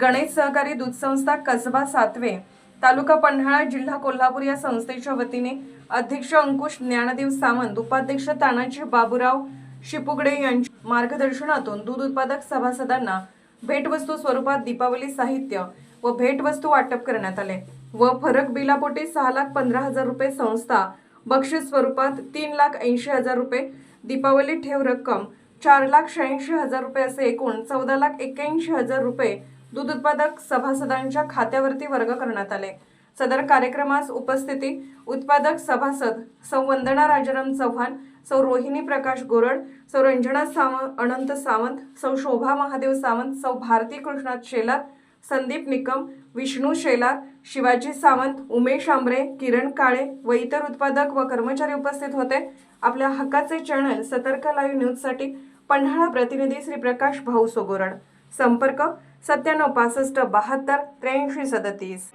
गणेश सहकारी दूध संस्था कसबा सातवे तालुका पन्हाळा जिल्हा कोल्हापूर या संस्थेच्या वतीने अध्यक्ष अंकुश ज्ञानदेव सावंत उपाध्यक्ष तानाजी बाबूराव शिपुगडे यांच्या मार्गदर्शनातून दूध उत्पादक सभासदांना भेटवस्तू स्वरूपात दीपावली साहित्य व भेटवस्तू वाटप करण्यात आले व फरक बिलापोटी सहा लाख पंधरा हजार रुपये संस्था बक्षीस स्वरूपात तीन लाख ऐंशी हजार रुपये दीपावली ठेव रक्कम चार लाख शहाऐंशी हजार रुपये असे एकूण चौदा लाख एक्क्याऐंशी हजार रुपये दूध उत्पादक सभासदांच्या खात्यावरती वर्ग करण्यात आले. सदर कार्यक्रमास उपस्थिती उत्पादक सभासद सौ वंदना राजाराम चव्हाण सौ रोहिणी प्रकाश गोरड सौ रंजना सावंत अनंत सावंत सौ शोभा महादेव सावंत सौ भारती कृष्णात शेलार संदीप निकम विष्णू शेलार शिवाजी सावंत उमेश आंबरे किरण काळे व इतर उत्पादक व कर्मचारी उपस्थित होते. आपल्या हक्काचे चॅनल सतर्क लाईव्ह न्यूजसाठी पन्हाळा प्रतिनिधी श्री प्रकाश भाऊ सोगोरड संपर्क सत्त्याण्णव पासष्ट बहात्तर त्र्याऐंशी सदतीस.